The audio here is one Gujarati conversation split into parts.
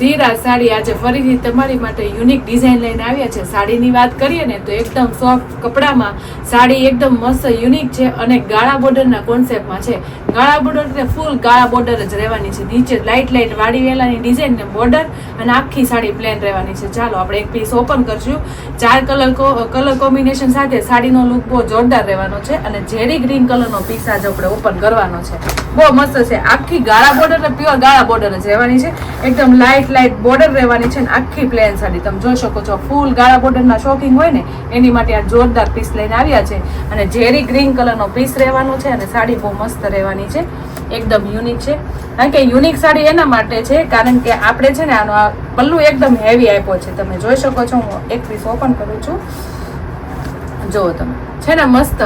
ઝીરા સાડી આજે ફરીથી તમારી માટે યુનિક ડિઝાઇન લઈને આવ્યા છે. સાડીની વાત કરીએ ને તો એકદમ સોફ્ટ કપડામાં સાડી એકદમ મસ્ત યુનિક છે અને ગાળા બોર્ડરના કોન્સેપ્ટમાં છે. ગાળા બોર્ડર ફૂલ ગાળા બોર્ડર જ રહેવાની છે. નીચે લાઇટ લાઇટ વાડી વેલાની ડિઝાઇન ને બોર્ડર અને આખી સાડી પ્લેન રહેવાની છે. ચાલો, આપણે એક પીસ ઓપન કરશું. ચાર કલર કલર કોમ્બિનેશન સાથે સાડીનો લુક બહુ જોરદાર રહેવાનો છે અને ઝેરી ગ્રીન કલરનો પીસ આજે આપણે ઓપન કરવાનો છે. બહુ મસ્ત છે. આખી ગાળા બોર્ડર ને પ્યોર ગાળા બોર્ડર જ રહેવાની છે. એકદમ લાઇટ લાઇટ બોર્ડર રહેવાની છે ને આખી પ્લેન સાડી. તમે જોઈ શકો છો ફૂલ ગાળા બોર્ડરના શોપિંગ હોય ને, એની માટે આ જોરદાર પીસ લઈને આવ્યા છે. અને ઝેરી ગ્રીન કલરનો પીસ રહેવાનો છે અને સાડી બહુ મસ્ત રહેવાની છે, એકદમ યુનિક છે. કારણ કે યુનિક સાડી એના માટે છે, કારણ કે આપણે છે ને આનો આ પલ્લું એકદમ હેવી આપ્યો છે. તમે જોઈ શકો છો, હું એક પીસ ઓપન કરું છું. જુઓ તમે. છે ને મસ્ત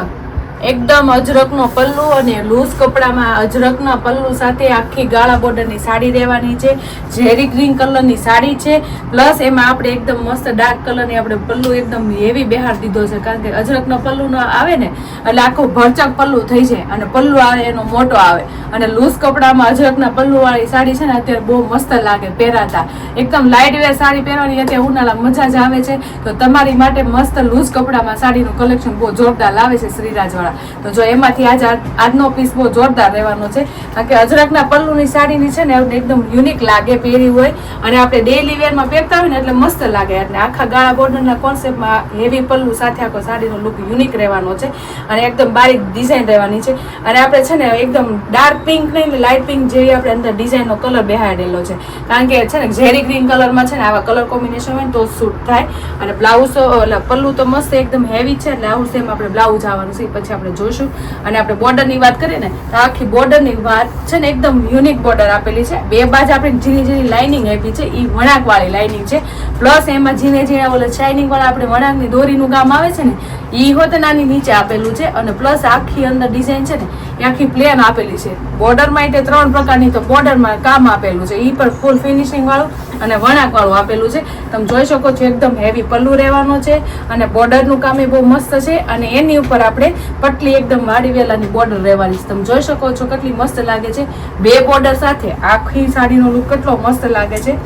એકદમ અજરકનો પલ્લુ અને લૂઝ કપડામાં અજરકના પલ્લુ સાથે આખી ગાળા બોર્ડરની સાડી રહેવાની છે. ઝેરી ગ્રીન કલરની સાડી છે. પ્લસ એમાં આપણે એકદમ મસ્ત ડાર્ક કલરની આપણે પલ્લુ એકદમ હેવી બહાર દીધો છે. કારણ કે અજરકનો પલ્લુ આવે ને, એટલે આખું ભરચક પલ્લુ થઈ જાય અને પલ્લુ આવે એનો મોટો આવે. અને લૂઝ કપડામાં અજરકના પલ્લુવાળી સાડી છે ને, અત્યારે બહુ મસ્ત લાગે, પહેરાતા. એકદમ લાઇટ વેર સાડી પહેરવાની અત્યારે ઉનાળા મજા જ આવે છે. તો તમારી માટે મસ્ત લૂઝ કપડામાં સાડીનું કલેક્શન બહુ જોરદાર લાવે છે શ્રીરાજવાળા તો જો એમાંથી આજ આજનો પીસ બહુ જોરદાર રહેવાનો છે. કારણ કે અજરકના પલ્લુની સાડીની છે ને એકદમ યુનિક લાગે, પહેરી હોય. અને આપણે ડેઈલી વેરમાં પહેરતા હોય ને એટલે મસ્ત લાગે. અને આખા ગાળા બોર્ડરના કોન્સેપ્ટમાં હેવી પલ્લુ સાથે આખો સાડીનો લુક યુનિક રહેવાનો છે. અને એકદમ બારીક ડિઝાઇન રહેવાની છે. અને આપણે છે ને એકદમ ડાર્ક પિંક નહીં લાઇટ પિંક જેવી આપણે અંદર ડિઝાઇનનો કલર બેહાડેલો છે. કારણ કે છે ને ઝેરી ગ્રીન કલરમાં છે ને આવા કલર કોમ્બિનેશન હોય તો સૂટ થાય. અને બ્લાઉઝ એટલે પલ્લુ તો મસ્ત એકદમ હેવી છે, એટલે આવું સેમ આપણે બ્લાઉઝ આવવાનું છે. પછી આપણે જોઈશું. અને આપણે બોર્ડરની વાત કરીએ ને, તો આખી બોર્ડરની વાત છે ને એકદમ યુનિક બોર્ડર આપેલી છે. બે બાજ આપણે ઝીણી ઝીણી લાઇનિંગ આપી છે. એ વણાકવાળી લાઇનિંગ છે. પ્લસ એમાં ઝીણે ઝીણા ઓલે શાઇનિંગ વાળા આપણે વણાકની દોરીનું કામ આવે છે ને એ હોતનાની નીચે આપેલું છે અને પ્લસ આખી અંદર ડિઝાઇન છે ને, એ આખી પ્લેન આપેલી છે. બોર્ડરમાં એટલે ત્રણ પ્રકારની તો બોર્ડરમાં કામ આપેલું છે. એ પણ ફૂલ ફિનિશિંગ વાળું અને વણાક વાળું આપેલું છે. તમે જોઈ શકો છો એકદમ હેવી પલ્લુ રહેવાનો છે અને બોર્ડરનું કામ એ બહુ મસ્ત છે અને એની ઉપર આપણે પટલી એકદમ વાડી વેલાની બોર્ડર રહેવાની છે. તમે જોઈ શકો છો કેટલી મસ્ત લાગે છે. બે બોર્ડર સાથે આખી સાડીનો લુક કેટલો મસ્ત લાગે છે.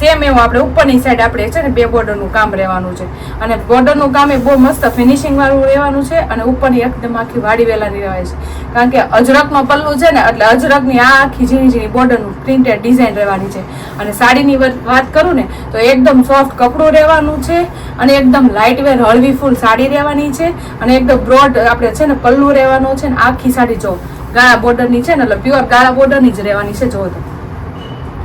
સેમ એવું આપણે ઉપરની સાઈડ આપણે છે ને બે બોર્ડરનું કામ રહેવાનું છે. અને બોર્ડરનું કામ એ બહુ મસ્ત ફિનિશિંગવાળું રહેવાનું છે અને ઉપરની એકદમ આખી વાડી વેલાની રહેવાય છે. કારણ કે અજરકમાં પલ્લુ છે ને એટલે અજરકની આ આખી ઝીણી ઝીણી બોર્ડરનું પ્રિન્ટેડ ડિઝાઇન રહેવાની છે. અને સાડીની વાત- કરું ને, તો એકદમ સોફ્ટ કપડું રહેવાનું છે અને એકદમ લાઇટ વેર હળવી ફૂલ સાડી રહેવાની છે અને એકદમ બ્રોડ આપણે છે ને પલ્લુ રહેવાનું છે ને આખી સાડી જો ગાળા બોર્ડરની છે ને એટલે પ્યોર ગાળા બોર્ડરની જ રહેવાની છે, જો તો.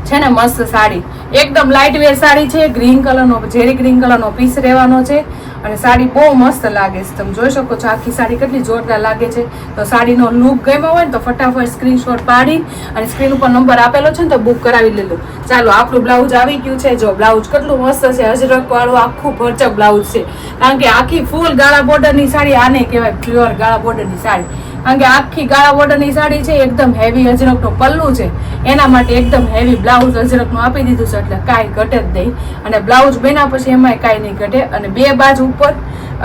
છે ને, મસ્ત સાડી. એકદમ લાઇટ વેર સાડી છે ગ્રીન કલરનો ઝેરી ગ્રીન કલરનો પીસ રહેવાનો છે અને સાડી બહુ મસ્ત લાગે છે. તમે જોઈ શકો છો, આખી સાડી કેટલી જોરદાર લાગે છે. તો સાડીનો લુક ગમ્યો હોય ને, તો ફટાફટ સ્ક્રીનશોટ પાડી અને સ્ક્રીન ઉપર નંબર આપેલો છે ને, તો બુક કરાવી લેજો ચાલો, આપણું બ્લાઉઝ આવી ગયું છે. જો બ્લાઉઝ કેટલું મસ્ત છે. અજરક વાળું આખું ભરચક બ્લાઉઝ છે. કારણ કે આખી ફૂલ ગાળા બોર્ડરની સાડી આને કહેવાય પ્યોર ગાળા બોર્ડરની સાડી. કારણ કે આખી કાળા બોર્ડરની સાડી છે, એકદમ હેવી અજરકનું પલ્લું છે. એના માટે એકદમ હેવી બ્લાઉઝ અજરકનું આપી દીધું છે, એટલે કાંઈ ઘટે જ નહીં. અને બ્લાઉઝ બન્યા પછી એમાંય કાંઈ નહીં ઘટે. અને બે બાજુ ઉપર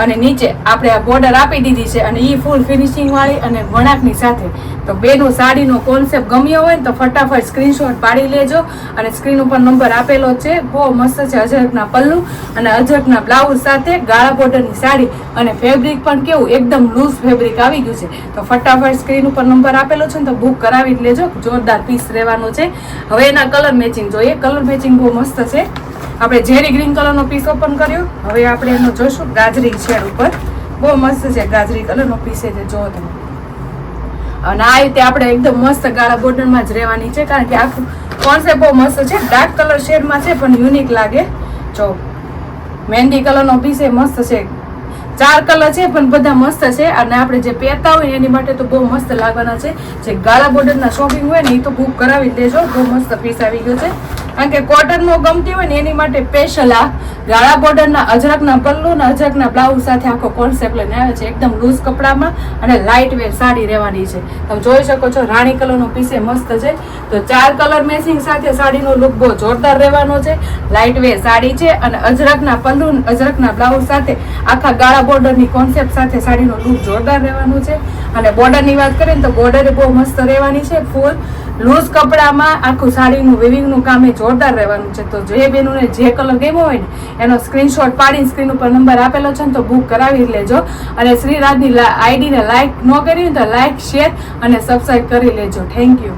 અને નીચે આપણે આ બોર્ડર આપી દીધી છે અને એ ફૂલ ફિનિશિંગવાળી અને વણાકની સાથે. તો બેનો સાડીનો કોન્સેપ્ટ ગમ્યો હોય તો ફટાફટ સ્ક્રીનશોટ પાડી લેજો અને સ્ક્રીન ઉપર નંબર આપેલો છે. બહુ મસ્ત છે અજરકના પલ્લુ અને અજરકના બ્લાઉઝ સાથે ગાળા બોર્ડરની સાડી અને ફેબ્રિક પણ કેવું એકદમ લૂઝ ફેબ્રિક આવી ગયું છે. તો ફટાફટ સ્ક્રીન ઉપર નંબર આપેલો છે ને તો બુક કરાવી જ લેજો. જોરદાર પીસ રહેવાનો છે. હવે એના કલર મેચિંગ જોઈએ. કલર મેચિંગ બહુ મસ્ત છે. આપણે ઝેરી ગ્રીન કલરનો પીસ ઓપન કર્યો. હવે આપણે એનો જોઈશું ગાજરી શેડ ઉપર. બહુ મસ્ત છે ગાજરી કલરનો પીસ છે જે તમે. અને આ રીતે આપણે એકદમ મસ્ત ગાળા બોર્ડરમાં જ રહેવાની છે, કારણ કે આખું કોન્સેપ્ટ બહુ મસ્ત છે. ડાર્ક કલર શેડમાં છે, પણ યુનિક લાગે. જો મહેંદી કલરનો પીસ એ મસ્ત છે. ચાર કલર છે, પણ બધા મસ્ત છે. અને આપણે જે પહેરતા હોય એની માટે તો બહુ મસ્ત લાગવાના છે. જે ગાળા બોર્ડરના શોપિંગ હોય ને, એ તો બુક કરાવી દેજો. બહુ મસ્ત પીસ આવી ગયો છે. કારણ કે કોટનમાં ગમતી હોય ને એની માટે સ્પેશિયલ આ ગાળા બોર્ડરના અજરકના પલ્લુ અને અજરકના બ્લાઉઝ સાથે આખો કોન્સેપ્ટ લઈને આવે છે. એકદમ લૂઝ કપડામાં અને લાઇટ વેર સાડી રહેવાની છે. તમે જોઈ શકો છો, રાણી કલરનો પીસે મસ્ત છે. તો ચાર કલર મેચિંગ સાથે સાડીનો લુક બહુ જોરદાર રહેવાનો છે. લાઇટ વેર સાડી છે અને અજરકના પલ્લુ અજરકના બ્લાઉઝ સાથે આખા ગાળા બોર્ડરની કોન્સેપ્ટ સાથે સાડીનો લુક જોરદાર રહેવાનો છે. અને બોર્ડરની વાત કરીએ તો બોર્ડર બહુ મસ્ત રહેવાની છે, ફૂલ. લૂઝ કપડામાં આખું સાડીનું વિવિંગનું કામ એ જોરદાર રહેવાનું છે. તો જે બેનોને જે કલર ગમ્યો હોય ને, એનો સ્ક્રીનશોટ પાડીને સ્ક્રીન ઉપર નંબર આપેલો છે ને તો બુક કરાવી લેજો. અને શ્રીરાજની આઈડીને લાઈક ન કરી તો લાઈક શેર અને સબસ્ક્રાઈબ કરી લેજો. Thank you